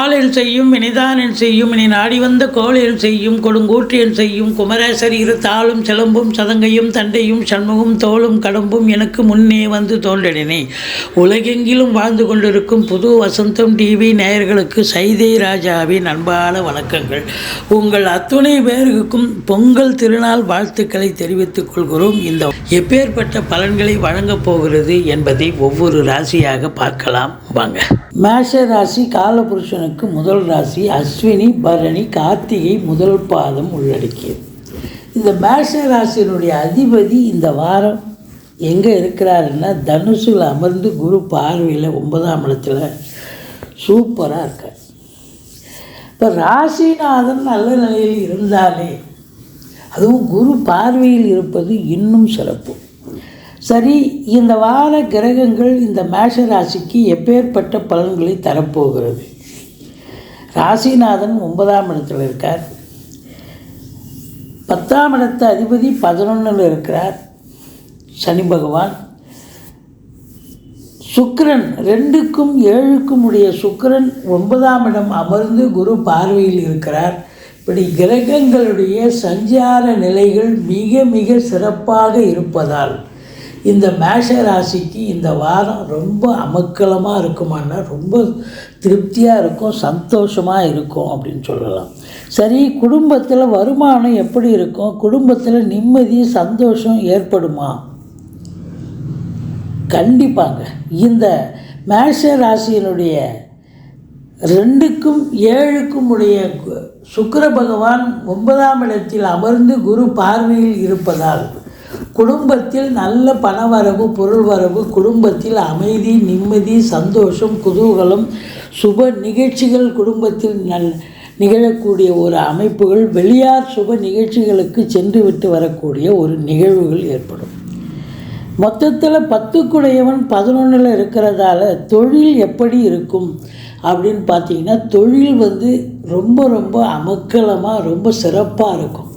ஆளில் செய்யும் இனிதானில் செய்யும் இனி நாடி வந்த கோளில் செய்யும் கொடுங்கூற்றியல் செய்யும் குமரேசர் இரு தாளும் சிலம்பும் சதங்கையும் தண்டையும் சண்முகம் தோளும் கடம்பும் எனக்கு முன்னே வந்து தோன்றினே உலகெங்கிலும் வாழ்ந்து கொண்டிருக்கும் புது வசந்தம் டிவி நேயர்களுக்கு சைதை ராஜாவின் அன்பான வணக்கங்கள். உங்கள் அத்துணை பேருக்கும் பொங்கல் திருநாள் வாழ்த்துக்களை தெரிவித்துக் கொள்கிறோம். இந்த எப்பேற்பட்ட பலன்களை வழங்கப் போகிறது என்பதை ஒவ்வொரு ராசியாக பார்க்கலாம். வாங்க. மேஷ ராசி காலபுருஷன் காலபுருஷனுக்கு முதல் ராசி அஸ்வினி பரணி கார்த்திகை முதல் பாதம் உள்ளடக்கியது. இந்த மேஷ ராசியினுடைய அதிபதி இந்த வாரம் எங்கே இருக்கிறாருன்னா தனுசில் அமர்ந்து குரு பார்வையில் ஒன்பதாம் இடத்துல சூப்பராக இருக்கார். இப்போ ராசிநாதன் நல்ல நிலையில் இருந்தாலே அதுவும் குரு பார்வையில் இருப்பது இன்னும் சிறப்பு. சரி இந்த வார கிரகங்கள் இந்த மேஷ ராசிக்கு எப்பேற்பட்ட பலன்களை தரப்போகிறது? ராசிநாதன் ஒன்பதாம் இடத்தில் இருக்கார். பத்தாம் இடத்து அதிபதி பதினொன்றில் இருக்கிறார். சனி பகவான். சுக்கரன் ரெண்டுக்கும் ஏழுக்கும் உடைய சுக்கரன் ஒன்பதாம் இடம் அமர்ந்து குரு பார்வையில் இருக்கிறார். இப்படி கிரகங்களுடைய சஞ்சார நிலைகள் மிக மிக சிறப்பாக இருப்பதால் இந்த மேஷ ராசிக்கு இந்த வாரம் ரொம்ப அமக்கலமாக இருக்குமான்னா ரொம்ப திருப்தியாக இருக்கும் சந்தோஷமாக இருக்கும் அப்படின்னு சொல்லலாம். சரி குடும்பத்தில் வருமானம் எப்படி இருக்கும்? குடும்பத்தில் நிம்மதி சந்தோஷம் ஏற்படுமா? கண்டிப்பாங்க. இந்த மேஷ ராசியினுடைய ரெண்டுக்கும் ஏழுக்கும் உடைய கு- பகவான் ஒன்பதாம் இடத்தில் அமர்ந்து குரு பார்வையில் இருப்பதால் குடும்பத்தில் நல்ல பணவரவு பொருள் வரவு குடும்பத்தில் அமைதி நிம்மதி சந்தோஷம் குதூகலம் சுப நிகழ்ச்சிகள் குடும்பத்தில் நல் நிகழக்கூடிய ஒரு அமைப்புகள் வெளியார் சுப நிகழ்ச்சிகளுக்கு சென்று விட்டு வரக்கூடிய ஒரு நிகழ்வுகள் ஏற்படும். மொத்தத்தில் பத்துக்குடையவன் பதினொன்றில் இருக்கிறதால தொழில் எப்படி இருக்கும் அப்படின்னு பார்த்தீங்கன்னா தொழில் வந்து ரொம்ப ரொம்ப அமக்கலமாக ரொம்ப சிறப்பாக இருக்கும்.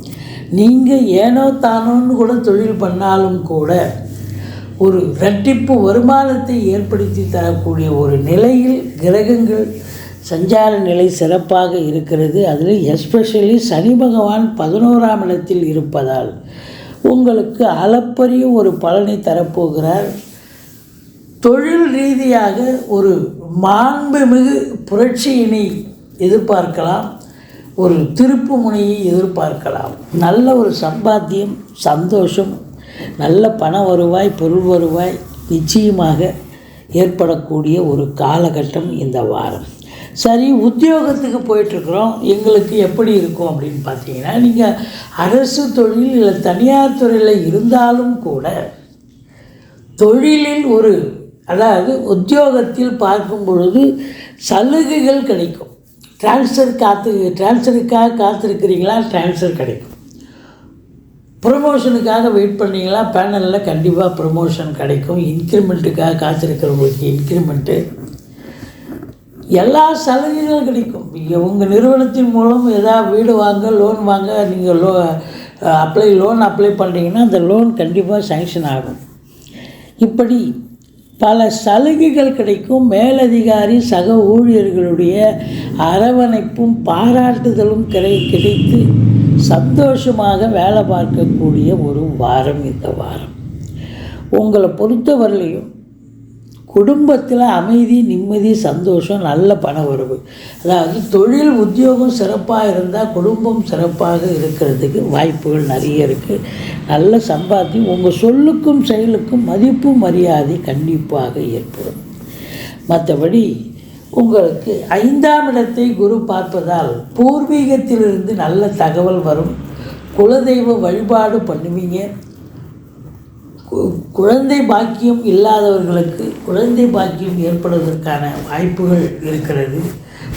நீங்கள் ஏனோ தானோன்னு கூட தொழில் பண்ணாலும் கூட ஒரு இரட்டிப்பு வருமானத்தை ஏற்படுத்தி தரக்கூடிய ஒரு நிலையில் கிரகங்கள் சஞ்சார நிலை சிறப்பாக இருக்கிறது. அதில் எஸ்பெஷலி சனி பகவான் பதினோராம் இடத்தில் இருப்பதால் உங்களுக்கு அளப்பரிய ஒரு பலனை தரப்போகிறார். தொழில் ரீதியாக ஒரு மாண்புமிகு புரட்சியினை எதிர்பார்க்கலாம். ஒரு திருப்பு முனையை எதிர்பார்க்கலாம். நல்ல ஒரு சம்பாத்தியம் சந்தோஷம் நல்ல பண வருவாய் பொருள் வருவாய் நிச்சயமாக ஏற்படக்கூடிய ஒரு காலகட்டம் இந்த வாரம். சரி உத்தியோகத்துக்கு போயிட்டுருக்குறோம். எங்களுக்கு எப்படி இருக்கும் அப்படின்னு பார்த்தீங்கன்னா நீங்கள் அரசு தொழில் இல்லை தனியார் துறையில் இருந்தாலும் கூட தொழிலில் ஒரு அதாவது உத்தியோகத்தில் பார்க்கும் பொழுது சலுகைகள் கிடைக்கும். ட்ரான்ஸ்ஃபர் காத்து ட்ரான்ஸ்ஃபருக்காக காத்திருக்கிறீங்களா? ட்ரான்ஸ்ஃபர் கிடைக்கும். ப்ரொமோஷனுக்காக வெயிட் பண்ணீங்களா? பேனலில் கண்டிப்பாக ப்ரொமோஷன் கிடைக்கும். இன்க்ரிமெண்ட்டுக்காக காத்திருக்கிறவங்களுக்கு இன்க்ரிமெண்ட்டு எல்லா சலுகைகளும் கிடைக்கும். இங்கே உங்கள் நிறுவனத்தின் மூலம் எதாவது வீடு வாங்க லோன் வாங்க நீங்கள் லோ அப்ளை லோன் அப்ளை பண்ணுறீங்கன்னா அந்த லோன் கண்டிப்பாக சேங்ஷன் ஆகும். இப்படி பல சலுகைகள் கிடைக்கும். மேலதிகாரி சக ஊழியர்களுடைய அரவணைப்பும் பாராட்டுதலும் கிடை கிடைத்து சந்தோஷமாக வேலை பார்க்கக்கூடிய ஒரு வாரம் இந்த வாரம். உங்களை பொறுத்தவரையிலையும் குடும்பத்தில் அமைதி நிம்மதி சந்தோஷம் நல்ல பண உறவு அதாவது தொழில் உத்தியோகம் சிறப்பாக இருந்தால் குடும்பம் சிறப்பாக இருக்கிறதுக்கு வாய்ப்புகள் நிறைய இருக்குது நல்ல சம்பாத்தியம் உங்கள் சொல்லுக்கும் செயலுக்கும் மதிப்பு மரியாதை கண்டிப்பாக ஏற்படும். மற்றபடி உங்களுக்கு ஐந்தாம் இடத்தை குரு பார்ப்பதால் பூர்வீகத்திலிருந்து நல்ல தகவல் வரும். குலதெய்வ வழிபாடு பண்ணுவீங்க. குழந்தை பாக்கியம் இல்லாதவர்களுக்கு குழந்தை பாக்கியம் ஏற்படுவதற்கான வாய்ப்புகள் இருக்கிறது.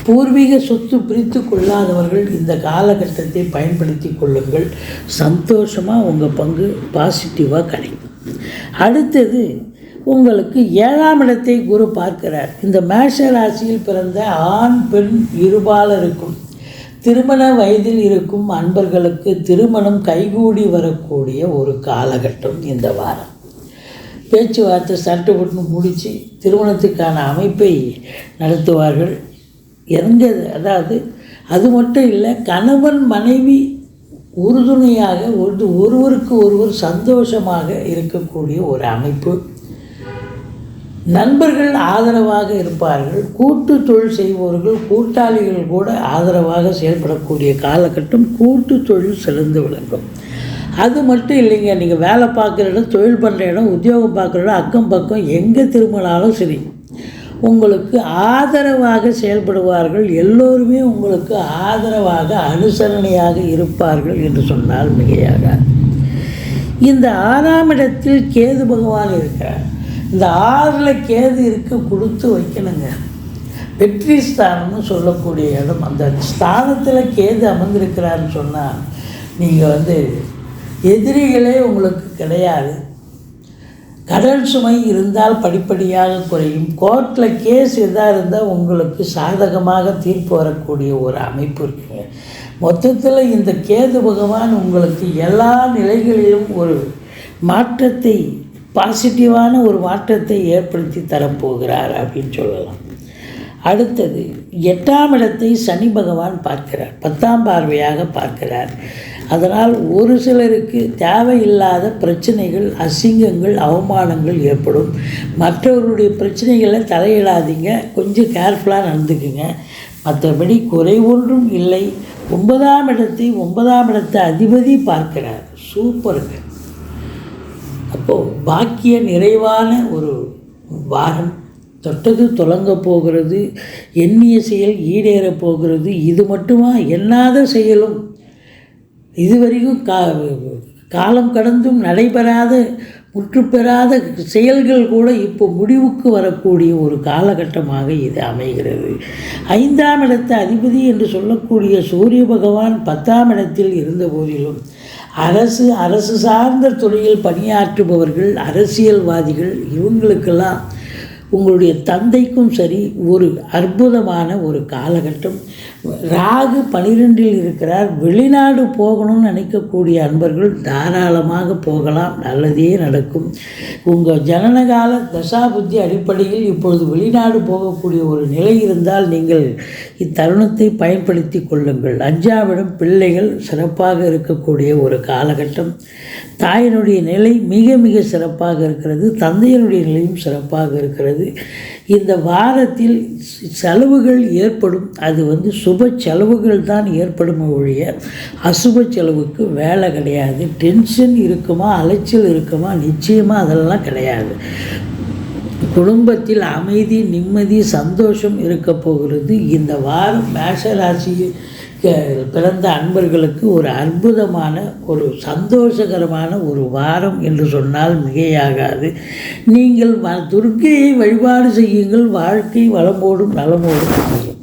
பூர்வீக சொத்து பிரித்து கொள்ளாதவர்கள் இந்த காலகட்டத்தை பயன்படுத்தி கொள்ளுங்கள். சந்தோஷமாக உங்கள் பங்கு பாசிட்டிவாக கிடைக்கும். அடுத்தது உங்களுக்கு ஏழாம் இடத்தை குரு பார்க்கிறார். இந்த மேஷ ராசியில் பிறந்த ஆண் பெண் இருபாலருக்கும் திருமண வயதில் இருக்கும் அன்பர்களுக்கு திருமணம் கைகூடி வரக்கூடிய ஒரு காலகட்டம் இந்த வாரம். பேச்சுவார்த்தை சட்டப்பட்டு முடித்து திருமணத்துக்கான அமைப்பை நடத்துவார்கள். எங்க அதாவது அது மட்டும் இல்லை கணவன் மனைவி உறுதுணையாக ஒரு ஒருவருக்கு ஒருவர் சந்தோஷமாக இருக்கக்கூடிய ஒரு அமைப்பு. நண்பர்கள் ஆதரவாக இருப்பார்கள் கூட்டு தொழில் செய்பவர்கள் கூட்டாளிகள் கூட ஆதரவாக செயல்படக்கூடிய காலகட்டம் கூட்டு தொழில் சிறந்து விளங்கும். அது மட்டும் இல்லைங்க நீங்கள் வேலை பார்க்குற இடம் தொழில் பண்ணுற இடம் உத்தியோகம் பார்க்குற இடம் அக்கம் பக்கம் எங்கே திரும்பினாலும் சரி உங்களுக்கு ஆதரவாக செயல்படுவார்கள். எல்லோருமே உங்களுக்கு ஆதரவாக அனுசரணையாக இருப்பார்கள் என்று சொன்னால் மிகையாகாது. இந்த ஆறாம் இடத்தில் கேது பகவான் இருக்கிறார். இந்த ஆறில் கேது இருக்க கொடுத்து வைக்கணுங்க. வெற்றி ஸ்தானம்னு சொல்லக்கூடிய இடம். அந்த ஸ்தானத்தில் கேது அமர்ந்திருக்கிறாருன்னு சொன்னால் நீங்கள் வந்து எதிரிகளே உங்களுக்கு கிடையாது. கடன் சுமை இருந்தால் படிப்படியாக குறையும். கோர்ட்டில் கேஸ் எதாக இருந்தால் உங்களுக்கு சாதகமாக தீர்ப்பு வரக்கூடிய ஒரு அமைப்பு இருக்குங்க. மொத்தத்தில் இந்த கேது பகவான் உங்களுக்கு எல்லா நிலைகளிலும் ஒரு மாற்றத்தை பாசிட்டிவான ஒரு மாற்றத்தை ஏற்படுத்தி தரப்போகிறார் அப்படின்னு சொல்லலாம். அடுத்தது எட்டாம் இடத்தை சனி பகவான் பார்க்கிறார். பத்தாம் பார்வையாக பார்க்கிறார். அதனால் ஒரு சிலருக்கு தேவையில்லாத பிரச்சனைகள் அசிங்கங்கள் அவமானங்கள் ஏற்படும். மற்றவருடைய பிரச்சனைகளை தலையிடாதீங்க. கொஞ்சம் கேர்ஃபுல்லாக நடந்துக்குங்க. மற்றபடி குறை ஒன்றும் இல்லை. ஒன்பதாம் இடத்தை ஒன்பதாம் இடத்தை அதிபதி பார்க்கிறார். சூப்பருங்க. அப்போது பாக்கிய நிறைவான ஒரு வாரம் தொட்டது தொடங்க போகிறது எண்ணிய செயல் ஈடேறப் போகிறது இது மட்டுமா? எண்ணாத செயலும். இதுவரைக்கும் கா காலம் கடந்தும் நடைபெறாத முற்றுப்பெறாத செயல்கள் கூட இப்போ முடிவுக்கு வரக்கூடிய ஒரு காலகட்டமாக இது அமைகிறது. ஐந்தாம் இடத்து அதிபதி என்று சொல்லக்கூடிய சூரிய பகவான் பத்தாம் இடத்தில் இருந்த போதிலும் அரசு அரசு சார்ந்த துறையில் பணியாற்றுபவர்கள் அரசியல்வாதிகள் இவங்களுக்கெல்லாம் உங்களுடைய தந்தைக்கும் சரி ஒரு அற்புதமான ஒரு காலகட்டம். ராகு பனிரெண்டில் இருக்கிறார். வெளிநாடு போகணும்னு நினைக்கக்கூடிய அன்பர்கள் தாராளமாக போகலாம். நல்லதே நடக்கும். உங்கள் ஜனனகால தசாபுத்தி அடிப்படையில் இப்பொழுது வெளிநாடு போகக்கூடிய ஒரு நிலை இருந்தால் நீங்கள் இத்தருணத்தை பயன்படுத்தி கொள்ளுங்கள். அஞ்சாவிடம் பிள்ளைகள் சிறப்பாக இருக்கக்கூடிய ஒரு காலகட்டம். தாயினுடைய நிலை மிக மிக சிறப்பாக இருக்கிறது. தந்தையினுடைய நிலையும் சிறப்பாக இருக்கிறது. இந்த வாரத்தில் செலவுகள் ஏற்படும். அது வந்து சுப செலவுகள் தான் ஏற்படும் ஒழிய அசுப செலவுக்கு வேலை கிடையாது. டென்ஷன் இருக்குமா அலைச்சல் இருக்குமா நிச்சயமாக அதெல்லாம் கிடையாது. குடும்பத்தில் அமைதி நிம்மதி சந்தோஷம் இருக்க போகிறது. இந்த வாரம் மேஷ ராசியில் பிறந்த அன்பர்களுக்கு ஒரு அற்புதமான ஒரு சந்தோஷகரமான ஒரு வாரம் என்று சொன்னால் மிகையாகாது. நீங்கள் துர்க்கையை வழிபாடு செய்யுங்கள். வாழ்க்கை வளமோடும் நலமோடும் அமையும்.